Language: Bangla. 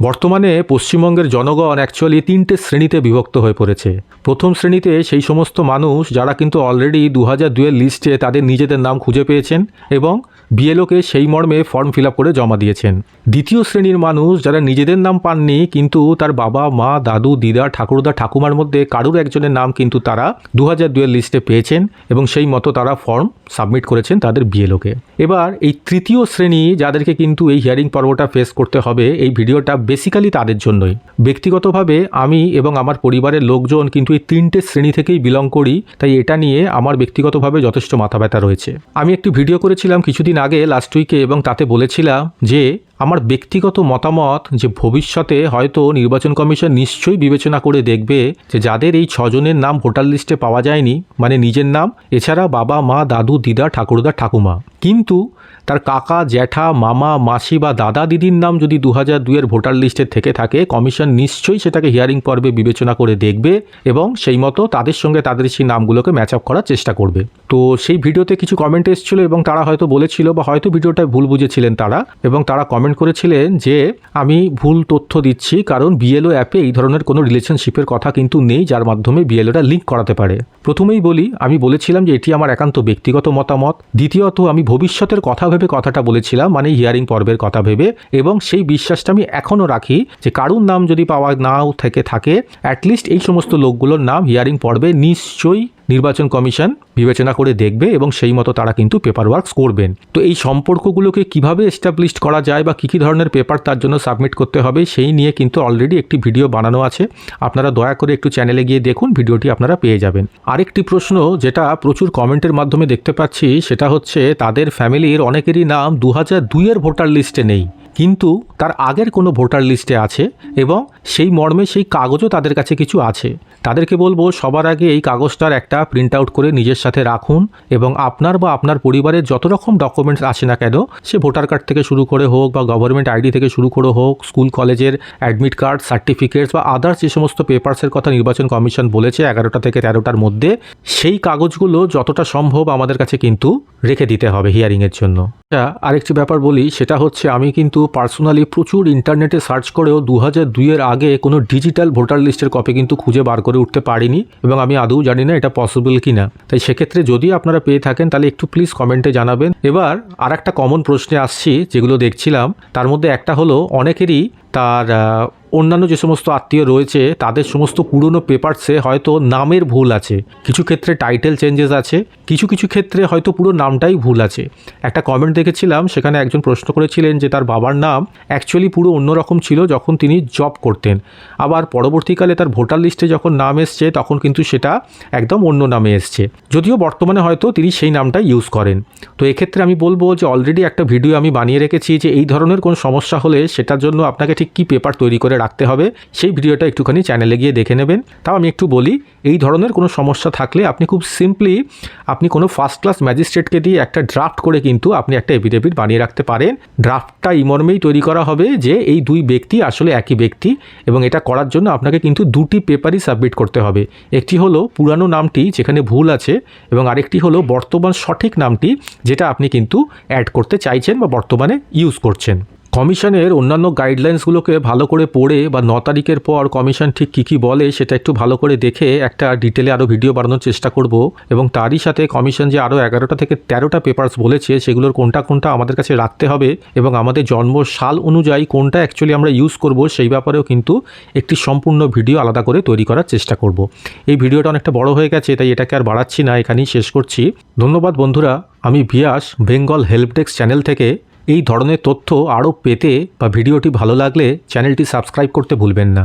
বর্তমানে পশ্চিমবঙ্গের জনগণ অ্যাকচুয়ালি তিনটে শ্রেণীতে বিভক্ত হয়ে পড়েছে। প্রথম শ্রেণীতে সেই সমস্ত মানুষ যারা কিন্তু অলরেডি দু হাজার দুয়ের লিস্টে তাদের নিজেদের নাম খুঁজে পেয়েছেন এবং বিএলওকে সেই মর্মে ফর্ম ফিল করে জমা দিয়েছেন। দ্বিতীয় শ্রেণির মানুষ যারা নিজেদের নাম পাননি কিন্তু তার বাবা, মা, দাদু, দিদা, ঠাকুরদা, ঠাকুমার মধ্যে কারুর একজনের নাম কিন্তু তারা দু হাজার দুয়ের লিস্টে পেয়েছেন এবং সেই মতো তারা ফর্ম সাবমিট করেছেন তাদের বিএলওকে এবার এই তৃতীয় শ্রেণি যাদেরকে কিন্তু এই হিয়ারিং পর্বটা ফেস করতে হবে, এই ভিডিওটা বেসিক্যালি তাদের জন্যই। ব্যক্তিগতভাবে আমি এবং আমার পরিবারের লোকজন কিন্তু এই তিনটে শ্রেণি থেকেই বিলং করি, তাই এটা নিয়ে আমার ব্যক্তিগতভাবে যথেষ্ট মাথা ব্যথা রয়েছে। আমি একটি ভিডিও করেছিলাম কিছুদিন আগে লাস্ট উইকে এবং তাতে বলেছিলাম যে আমার ব্যক্তিগত মতামত যে ভবিষ্যতে হয়তো নির্বাচন কমিশন নিশ্চয়ই বিবেচনা করে দেখবে যে যাদের এই ছজনের নাম ভোটার লিস্টে পাওয়া যায়নি মানে নিজের নাম, এছাড়া বাবা, মা, দাদু, দিদা, ঠাকুরদা, ঠাকুমা। কিন্তু তার কাকা, জ্যাঠা, মামা, মাসি বা দাদা দিদির নাম যদি দু হাজার দুইয়ের ভোটার লিস্টে থেকে থাকে, কমিশন নিশ্চয়ই সেটাকে হিয়ারিং পর্বে বিবেচনা করে দেখবে এবং সেই মতো তাদের সঙ্গে তাদের সেই নামগুলোকে ম্যাচ আপ করার চেষ্টা করবে। তো সেই ভিডিওতে কিছু কমেন্ট এসেছিল এবং তারা হয়তো বলেছিল বা হয়তো ভিডিওটা ভুল বুঝেছিলেন তারা এবং তারা কমেন্ট করেছিলেন যে আমি ভুল তথ্য দিচ্ছি কারণ বিএলও অ্যাপে এই ধরনের কোনো রিলেশনশিপের কথা কিন্তু নেই, যার মাধ্যমে বিএলওটা লিঙ্ক করাতে পারে। প্রথমেই বলি, আমি বলেছিলাম যে এটি আমার একান্ত ব্যক্তিগত মতামত। দ্বিতীয়ত, আমি ভবিষ্যতের কথা ভেবে কথাটা বলেছিলাম মানে হিয়ারিং পর্বের কথা ভেবে, এবং সেই বিশ্বাসটা আমি এখনও রাখি যে কারুর নাম যদি পাওয়া নাও থেকে থাকে অ্যাটলিস্ট এই সমস্ত লোকগুলোর নাম হিয়ারিং পর্বে নিশ্চয়ই নির্বাচন কমিশন বিবেচনা করে দেখবে এবং সেই মতো তারা কিন্তু পেপার ওয়ার্কস করবেন। তো এই সম্পর্কগুলোকে কীভাবে এস্টাবলিশ করা যায় বা কী কী ধরনের পেপার তার জন্য সাবমিট করতে হবে, সেই নিয়ে কিন্তু অলরেডি একটি ভিডিও বানানো আছে। আপনারা দয়া করে একটু চ্যানেলে গিয়ে দেখুন, ভিডিওটি আপনারা পেয়ে যাবেন। আরেকটি প্রশ্ন যেটা প্রচুর কমেন্টের মাধ্যমে দেখতে পাচ্ছি, সেটা হচ্ছে তাদের ফ্যামিলির অনেকেরই নাম দু হাজার দুইয়ের ভোটার লিস্টে নেই। কিন্তু তার আগের কোনো ভোটার লিস্টে আছে এবং সেই মর্মে সেই কাগজও তাদের কাছে কিছু আছে। তাদেরকে বলব, সবার আগে এই কাগজটার একটা প্রিন্ট আউট করে নিজের সাথে রাখুন এবং আপনার বা আপনার পরিবারের যত রকম ডকুমেন্টস আছে না কেন, সে ভোটার কার্ড থেকে শুরু করে হোক বা গভর্নমেন্ট আইডি থেকে শুরু করে হোক স্কুল কলেজের অ্যাডমিট কার্ড সার্টিফিকেটস বা আদার্স যে সমস্ত পেপার্সের কথা নির্বাচন কমিশন বলেছে এগারোটা থেকে তেরোটার মধ্যে, সেই কাগজগুলো যতটা সম্ভব আমাদের কাছে কিন্তু রেখে দিতে হবে হিয়ারিংয়ের জন্য। আরেকটি ব্যাপার বলি, সেটা হচ্ছে আমি কিন্তু পার্সোনালি প্রচুর ইন্টারনেটে সার্চ করেও দু হাজার দুইয়ের আগে কোনো ডিজিটাল ভোটার লিস্টের কপি কিন্তু খুঁজে বার করে উঠতে পারিনি এবং আমি আদৌ জানি না এটা পসিবল কি না তাই সেক্ষেত্রে যদি আপনারা পেয়ে থাকেন, তাহলে একটু প্লিজ কমেন্টে জানাবেন। এবার আর একটা কমন প্রশ্নে আসছি, যেগুলো দেখছিলাম, তার মধ্যে একটা হলো, অনেকেরই তার অন্যান্য যে সমস্ত আত্মীয় রয়েছে, তাদের সমস্ত পুরনো পেপারসে হয়তো নামের ভুল আছে। কিছু ক্ষেত্রে টাইটেল চেঞ্জেস আছে, কিছু কিছু ক্ষেত্রে হয়তো পুরো নামটাই ভুল আছে। একটা কমেন্ট দেখেছিলাম, সেখানে একজন প্রশ্ন করেছিলেন যে তার বাবার নাম অ্যাকচুয়ালি পুরো অন্যরকম ছিল যখন তিনি জব করতেন। আবার পরবর্তীকালে তার ভোটার লিস্টে যখন নাম এসছে, তখন কিন্তু সেটা একদম অন্য নামে এসছে। যদিও বর্তমানে হয়তো তিনি সেই নামটা ইউজ করেন। তো এক্ষেত্রে আমি বলব যে অলরেডি একটা ভিডিও আমি বানিয়ে রেখেছি যে এই ধরনের কোনো সমস্যা হলে সেটার জন্য আপনাকে ঠিক কী পেপার তৈরি করে রাখতে হবে, সেই ভিডিওটা একটুখানি চ্যানেলে গিয়ে দেখে নেবেন। তাও আমি একটু বলি, এই ধরনের কোনো সমস্যা থাকলে আপনি খুব সিম্পলি আপনি কোনো ফার্স্ট ক্লাস ম্যাজিস্ট্রেটকে দিয়ে একটা ড্রাফট করে কিন্তু আপনি একটা এফিডেভিট বানিয়ে রাখতে পারেন। ড্রাফটটা এই মর্মেই তৈরি করা হবে যে এই দুই ব্যক্তি আসলে একই ব্যক্তি এবং এটা করার জন্য আপনাকে কিন্তু দুটি পেপারই সাবমিট করতে হবে। একটি হলো পুরানো নামটি যেখানে ভুল আছে এবং আরেকটি হলো বর্তমান সঠিক নামটি যেটা আপনি কিন্তু অ্যাড করতে চাইছেন বা বর্তমানে ইউজ করছেন। কমিশনের অন্যান্য গাইডলাইন্সগুলোকে ভালো করে পড়ে বা ন তারিখের পর কমিশন ঠিক কী কী বলে সেটা একটু ভালো করে দেখে একটা ডিটেলে আরও ভিডিও বানানোর চেষ্টা করব এবং তারই সাথে কমিশন যে আরও এগারোটা থেকে তেরোটা পেপার্স বলেছে সেগুলোর কোনটা কোনটা আমাদের কাছে রাখতে হবে এবং আমাদের জন্ম সাল অনুযায়ী কোনটা অ্যাকচুয়ালি আমরা ইউজ করব সেই ব্যাপারেও কিন্তু একটি সম্পূর্ণ ভিডিও আলাদা করে তৈরি করার চেষ্টা করব। এই ভিডিওটা অনেকটা বড় হয়ে গেছে তাই এটাকে আর বাড়াচ্ছি না, এখানেই শেষ করছি। ধন্যবাদ বন্ধুরা, আমি Vyas, Bengal help desk channel থেকে। এই ধরনের তথ্য আরও পেতে বা ভিডিওটি ভালো লাগলে চ্যানেলটি সাবস্ক্রাইব করতে ভুলবেন না।